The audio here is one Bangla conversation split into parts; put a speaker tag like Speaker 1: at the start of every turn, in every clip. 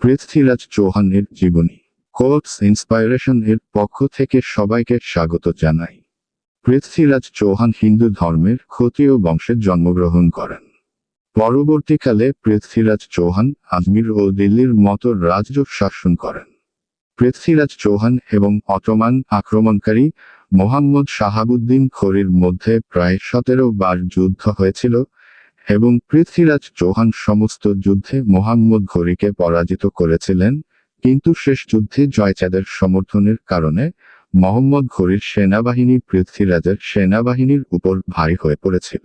Speaker 1: পৃথ্বীরাজ চৌহানের জীবনী কোটস ইন্সপাইরেশন এর পক্ষ থেকে সবাইকে স্বাগত জানাই। পৃথ্বীরাজ চৌহান হিন্দু ধর্মের ক্ষত্রিয় বংশে জন্মগ্রহণ করেন। পরবর্তীকালে পৃথ্বীরাজ চৌহান আজমির ও দিল্লির মতো রাজ্য শাসন করেন। পৃথ্বীরাজ চৌহান এবং অটোমান আক্রমণকারী মোহাম্মদ শাহাবুদ্দিন খরির মধ্যে প্রায় সতেরো বার যুদ্ধ হয়েছিল এবং পৃথ্বীরাজ চৌহান সমস্ত যুদ্ধে মোহাম্মদ ঘড়িকে পরাজিত করেছিলেন, কিন্তু শেষ যুদ্ধে জয়চাঁদের সমর্থনের কারণে মোহাম্মদ ঘড়ির সেনাবাহিনী পৃথ্বীরাজের সেনাবাহিনীর উপর ভারী হয়ে পড়েছিল।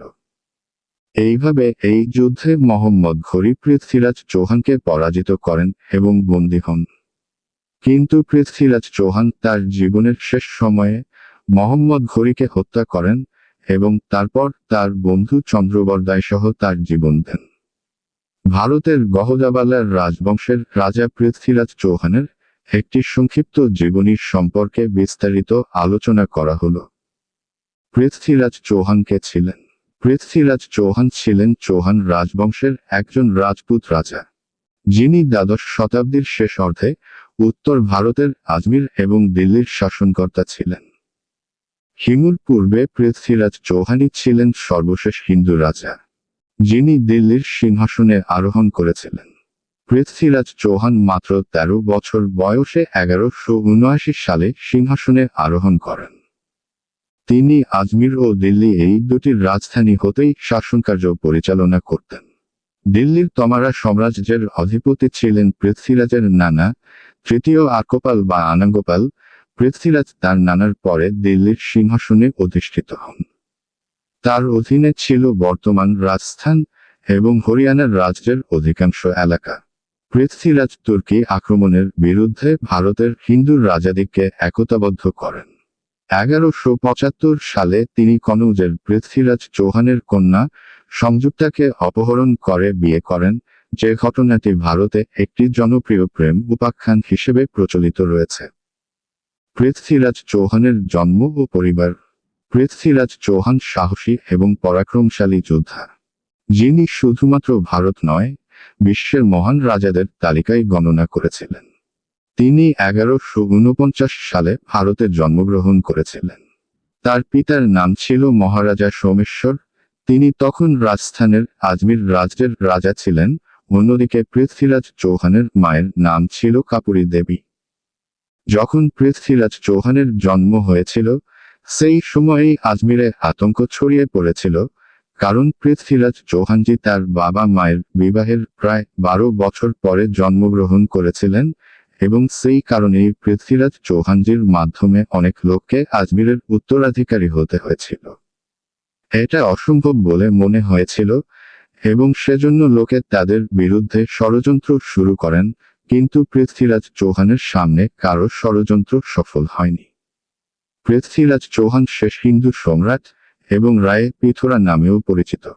Speaker 1: এইভাবে এই যুদ্ধে মোহাম্মদ ঘড়ি পৃথ্বীরাজ চৌহানকে পরাজিত করেন এবং বন্দী হন। কিন্তু পৃথ্বীরাজ চৌহান তার জীবনের শেষ সময়ে মোহাম্মদ ঘড়িকে হত্যা করেন এবং তারপর তার বন্ধু চন্দ্রবরদায় সহ তার জীবন দেন। ভারতের গহদাবালার রাজবংশের রাজা পৃথ্বীরাজ চৌহানের একটি সংক্ষিপ্ত জীবনীর সম্পর্কে বিস্তারিত আলোচনা করা হল। পৃথ্বীরাজ চৌহানকে ছিলেন। পৃথ্বীরাজ চৌহান ছিলেন চৌহান রাজবংশের একজন রাজপুত রাজা, যিনি দ্বাদশ শতাব্দীর শেষ অর্ধে উত্তর ভারতের আজমির এবং দিল্লির শাসনকর্তা ছিলেন। হিমুর পূর্বে পৃথ্বীরাজ চৌহানই ছিলেন সর্বশেষ হিন্দু রাজা, যিনি দিল্লির সিংহাসনে আরোহণ করেছিলেন। পৃথ্বীরাজ চৌহান মাত্র তেরো বছর বয়সে এগারোশো উনআশি সালে সিংহাসনে আরোহণ করেন। তিনি আজমির ও দিল্লি এই দুটি রাজধানী হতেই শাসনকার্য পরিচালনা করতেন। দিল্লির তমারা সাম্রাজ্যের অধিপতি ছিলেন পৃথ্বীরাজের নানা, তৃতীয় আকোপাল বা আনাঙ্গোপাল পৃথ্বীরাজ তার নানার পরে দিল্লির সিংহাসনে অধিষ্ঠিত হন। তার অধীনে ছিল বর্তমান রাজস্থান এবং হরিয়ানার রাজ্যের অধিকাংশ এলাকা। পৃথ্বীরাজ তুর্কি আক্রমণের বিরুদ্ধে ভারতের হিন্দু রাজাদিককে একতাবদ্ধ করেন। এগারোশো পঁচাত্তর সালে তিনি কনৌজের পৃথ্বীরাজ চৌহানের কন্যা সংযুক্তাকে অপহরণ করে বিয়ে করেন, যে ঘটনাটি ভারতে একটি জনপ্রিয় প্রেম উপাখ্যান হিসেবে প্রচলিত রয়েছে। পৃথ্বীরাজ চৌহানের জন্ম ও পরিবার। পৃথ্বীরাজ চৌহান সাহসী এবং পরাক্রমশালী যোদ্ধা। যিনি শুধুমাত্র ভারত নয়, বিশ্বের মহান রাজাদের তালিকায় গণনা করেছিলেন। তিনি এগারোশো উনপঞ্চাশ সালে ভারতে জন্মগ্রহণ করেছিলেন। তার পিতার নাম ছিল মহারাজা সোমেশ্বর। তিনি তখন রাজস্থানের আজমির রাজ্যের রাজা ছিলেন। অন্যদিকে পৃথ্বীরাজ চৌহানের মায়ের নাম ছিল কাপুরী দেবী। যখন পৃথ্বীরাজ চৌহানের জন্ম হয়েছিল, সেই সময়েই আজমিরে আতঙ্ক ছড়িয়ে পড়েছিল, কারণ পৃথ্বীরাজ চৌহানজি তার বাবা মায়ের বিবাহের প্রায় বারো বছর পরে জন্মগ্রহণ করেছিলেন এবং সেই কারণেই পৃথ্বীরাজ চৌহানজির মাধ্যমে অনেক লোককে আজমিরের উত্তরাধিকারী হতে হয়েছিল। এটা অসম্ভব বলে মনে হয়েছিল এবং সেজন্য লোকে তাদের বিরুদ্ধে ষড়যন্ত্র শুরু করেন কিন্তু পৃথ্বীরাজ চৌহানের সামনে কারও ষড়যন্ত্র সফল হয়নি। পৃথ্বীরাজ চৌহান শেষ হিন্দু সম্রাট এবং রায়ে পিথোরা নামেও পরিচিত।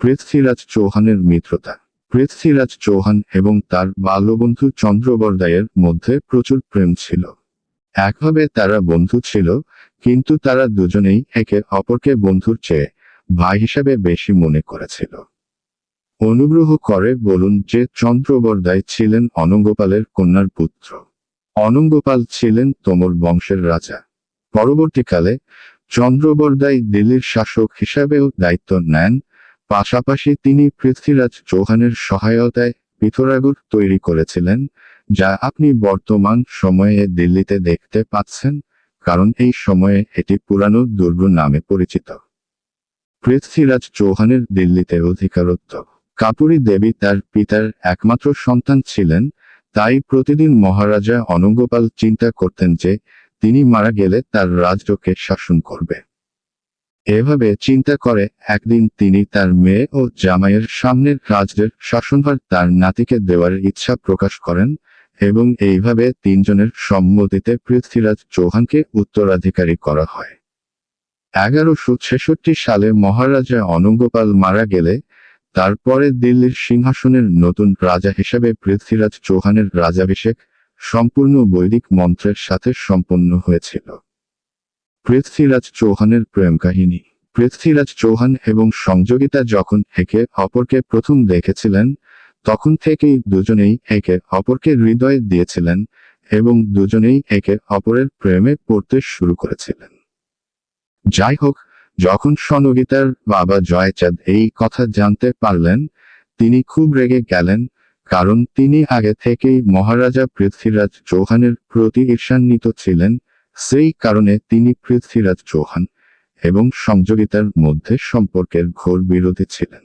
Speaker 1: পৃথ্বীরাজ চৌহানের মিত্রতা। পৃথ্বীরাজ চৌহান এবং তার বাল্যবন্ধু চন্দ্রবরদায়ের মধ্যে প্রচুর প্রেম ছিল। একভাবে তারা বন্ধু ছিল, কিন্তু তারা দুজনেই একে অপরকে বন্ধুর চেয়ে ভাই হিসাবে বেশি মনে করেছিল। অনুগ্রহ করে বলুন যে চন্দ্রবরদায় ছিলেন অনঙ্গপালের কন্যার পুত্র। অনঙ্গপাল ছিলেন তোমর বংশের রাজা। পরবর্তীকালে চন্দ্রবরদাই দিল্লির শাসক হিসাবেও দায়িত্ব নেন, পাশাপাশি তিনি পৃথ্বীরাজ চৌহানের সহায়তায় পিথোরাগুর তৈরি করেছিলেন, যা আপনি বর্তমান সময়ে দিল্লিতে দেখতে পাচ্ছেন, কারণ এই সময়ে এটি পুরানো দুর্গ নামে পরিচিত। পৃথ্বীরাজ চৌহানের দিল্লিতে অধিকারত্ব কাপুরী দেবী তার পিতার একমাত্র সন্তান ছিলেন, তাই প্রতিদিন মহারাজা অনঙ্গপাল চিন্তা করতেন যে তিনি মারা গেলে তার রাজ্যকে শাসন করবে। এভাবে চিন্তা করে একদিন তিনি তার মেয়ে ও জামাইয়ের সামনের রাজ্যের শাসনভার তার নাতিকে দেওয়ার ইচ্ছা প্রকাশ করেন এবং এইভাবে তিনজনের সম্মতিতে পৃথ্বীরাজ চৌহানকে উত্তরাধিকারী করা হয়। এগারোশো ছেষট্টি সালে মহারাজা অনঙ্গপাল মারা গেলে তারপরে দিল্লির সিংহাসনের নতুন রাজা হিসেবে পৃথ্বীরাজ চৌহানের রাজাভিষেক সম্পূর্ণ বৈদিক মন্ত্রের সাথে সম্পন্ন হয়েছিল। পৃথ্বীরাজ চৌহানের প্রেম কাহিনী। পৃথ্বীরাজ চৌহান এবং সংযোগিতা যখন একে অপরকে প্রথম দেখেছিলেন, তখন থেকেই দুজনেই একে অপরকে হৃদয় দিয়েছিলেন এবং দুজনেই একে অপরের প্রেমে পড়তে শুরু করেছিলেন। যাই হোক যখন সনগীতার বাবা জয়চাঁদ এই কথা জানতে পারলেন, তিনি খুব রেগে গেলেন, কারণ তিনি আগে থেকেই মহারাজা পৃথ্বীরাজ চৌহানের প্রতি ঈর্ষান্বিত ছিলেন, সেই কারণে তিনি পৃথ্বীরাজ চৌহান এবং সংযোগিতার মধ্যে সম্পর্কের ঘোর বিরোধী ছিলেন।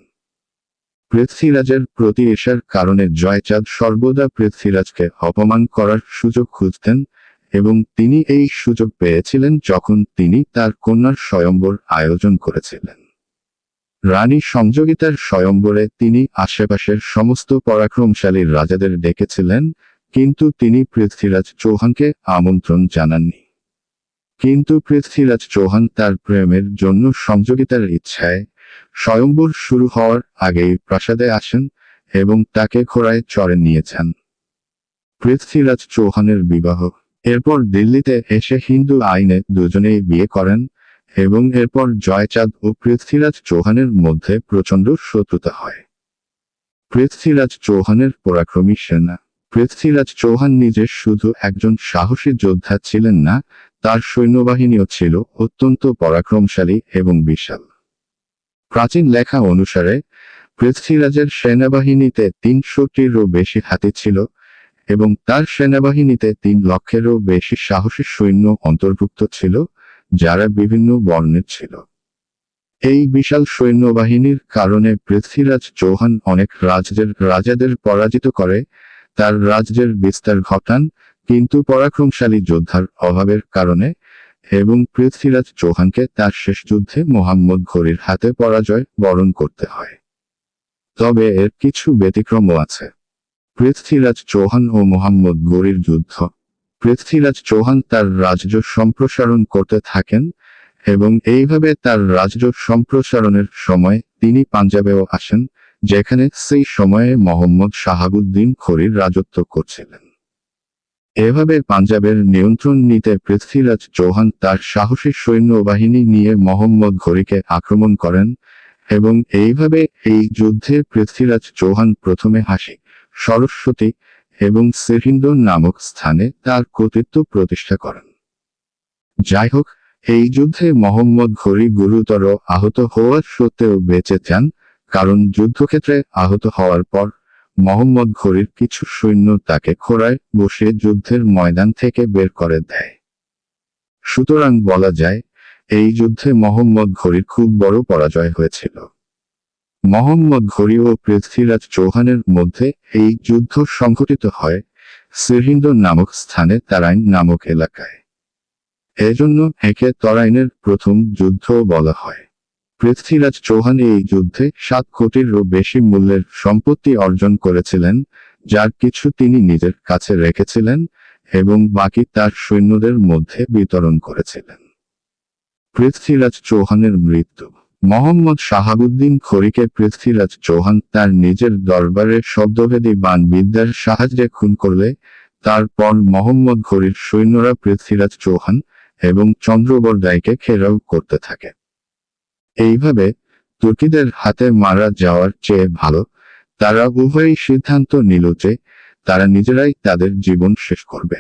Speaker 1: পৃথ্বীরাজের প্রতি ঈর্ষার কারণে জয়চাঁদ সর্বদা পৃথ্বীরাজকে অপমান করার সুযোগ খুঁজতেন এবং তিনি এই সুযোগ পেয়েছিলেন যখন তিনি তার কন্যার স্বয়ম্বর আয়োজন করেছিলেন। রানী সংযোগিতার স্বয়ম্বরে তিনি আশেপাশের সমস্ত পরাক্রমশালী রাজাদের ডেকেছিলেন, কিন্তু তিনি পৃথ্বীরাজ চৌহানকে আমন্ত্রণ জানাননি। কিন্তু পৃথ্বীরাজ চৌহান তার প্রেমের জন্য সংযোগিতার ইচ্ছায় স্বয়ম্বর শুরু হওয়ার আগেই প্রাসাদে আসেন এবং তাকে ঘোড়ায় চড়ে নিয়ে যান। পৃথ্বীরাজ চৌহানের বিবাহ এরপর দিল্লিতে এসে হিন্দু আইনে দুজনেই বিয়ে করেন এবং এরপর জয়চাঁদ ও পৃথ্বীরাজ চৌহানের মধ্যে প্রচণ্ড শত্রুতা হয়। পৃথ্বীরাজ চৌহানের পরাক্রমী সেনা। পৃথ্বীরাজ চৌহান নিজে শুধু একজন সাহসী যোদ্ধা ছিলেন না, তার সৈন্যবাহিনীও ছিল অত্যন্ত পরাক্রমশালী এবং বিশাল। প্রাচীন লেখা অনুসারে, পৃথ্বীরাজের সেনাবাহিনীতে তিনশোটিরও বেশি হাতি ছিল এবং তার সেনাবাহিনীতে তিন লক্ষেরও বেশি সাহসী সৈন্য অন্তর্ভুক্ত ছিল, যারা বিভিন্ন বর্ণের ছিল। এই বিশাল সৈন্যবাহিনীর কারণে পৃথ্বীরাজ চৌহান অনেক রাজ্যের রাজাদের পরাজিত করে, তার রাজ্যের বিস্তার ঘটান, কিন্তু পরাক্রমশালী যোদ্ধার অভাবের কারণে এবং পৃথ্বীরাজ চৌহানকে তার শেষ যুদ্ধে মোহাম্মদ ঘড়ির হাতে পরাজয় বরণ করতে হয়। তবে এর কিছু ব্যতিক্রমও আছে। পৃথ্বীরাজ চৌহান ও মোহাম্মদ গৌরীর যুদ্ধ। পৃথ্বীরাজ চৌহান তার রাজ্য সম্প্রসারণ করতে থাকেন এবং এইভাবে তার রাজ্য সম্প্রসারণের সময় তিনি পাঞ্জাবেও আসেন, যেখানে সেই সময়ে মোহাম্মদ শাহাবুদ্দিন খরির রাজত্ব করছিলেন। এভাবে পাঞ্জাবের নিয়ন্ত্রণ নিতে পৃথ্বীরাজ চৌহান তার সাহসী সৈন্যবাহিনী নিয়ে মোহাম্মদ ঘড়িকে আক্রমণ করেন এবং এইভাবে এই যুদ্ধে পৃথ্বীরাজ চৌহান প্রথমে হাসি সরস্বতী এবং সেহিন্দ নামক স্থানে তার কর্তৃত্ব প্রতিষ্ঠা করেন। যাই হোক, এই যুদ্ধে মোহাম্মদ ঘড়ি গুরুতর আহত হওয়ার সত্ত্বেও বেঁচে যান, কারণ যুদ্ধক্ষেত্রে আহত হওয়ার পর মোহাম্মদ ঘড়ির কিছু সৈন্য তাকে খোড়ায়, বসে যুদ্ধের ময়দান থেকে বের করে দেয়। সুতরাং বলা যায়, এই যুদ্ধে মোহাম্মদ ঘড়ির খুব বড় পরাজয় হয়েছিল। মোহাম্মদ ঘড়ি ও পৃথ্বীরাজ চৌহানের মধ্যে এই যুদ্ধ সংঘটিত হয় সিরহিন্দ নামক স্থানে তারাইন নামক এলাকায়। এজন্য একে তরাইনের প্রথম যুদ্ধ বলা হয়। পৃথ্বীরাজ চৌহান এই যুদ্ধে সাত কোটিরও বেশি মূল্যের সম্পত্তি অর্জন করেছিলেন, যার কিছু তিনি নিজের কাছে রেখেছিলেন এবং বাকি তার সৈন্যদের মধ্যে বিতরণ করেছিলেন। পৃথ্বীরাজ চৌহানের মৃত্যু মোহাম্মদ শাহাবুদ্দিন খড়িকে পৃথ্বীরাজ চৌহান তার নিজের দরবারে শব্দভেদী বান বিদ্যার সাহায্যে খুন করলে, তারপর মোহাম্মদ ঘড়ির সৈন্যরা পৃথ্বীরাজ চৌহান এবং চন্দ্রবরদাইকে ঘেরাও করতে থাকে। এইভাবে তুর্কিদের হাতে মারা যাওয়ার চেয়ে ভালো, তারা উভয়ই সিদ্ধান্ত নিল যে তারা নিজেরাই তাদের জীবন শেষ করবে।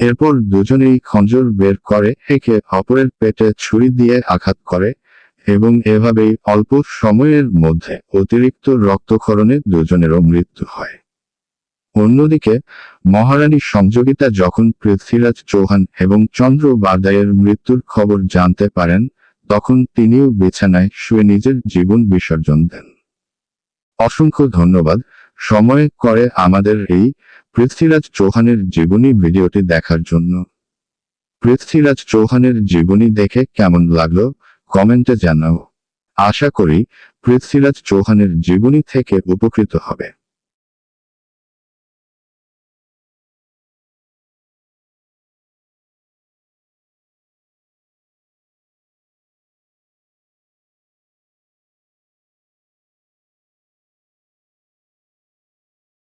Speaker 1: এরপর দুজনেই খঞ্জর বের করে একে অপরের পেটে ছুরি দিয়ে আঘাত করে এবং এভাবেই অল্প সময়ের মধ্যে অতিরিক্ত রক্তক্ষরণে দুজনেরও মৃত্যু হয়। অন্যদিকে, মহারানী সংযোগিতা যখন পৃথ্বীরাজ চৌহান এবং চন্দ্র বারদাইয়ের মৃত্যুর খবর জানতে পারেন, তখন তিনিও বিছানায় শুয়ে নিজের জীবন বিসর্জন দেন। অসংখ্য ধন্যবাদ। সময় করে আমাদের এই পৃথ্বীরাজ চৌহানের জীবনী ভিডিওটি দেখার জন্য। পৃথ্বীরাজ চৌহানের জীবনী দেখে কেমন লাগল? কমেন্টে জানাও। আশা করি পৃথ্বীরাজ চৌহানের জীবনী থেকে উপকৃত হবে।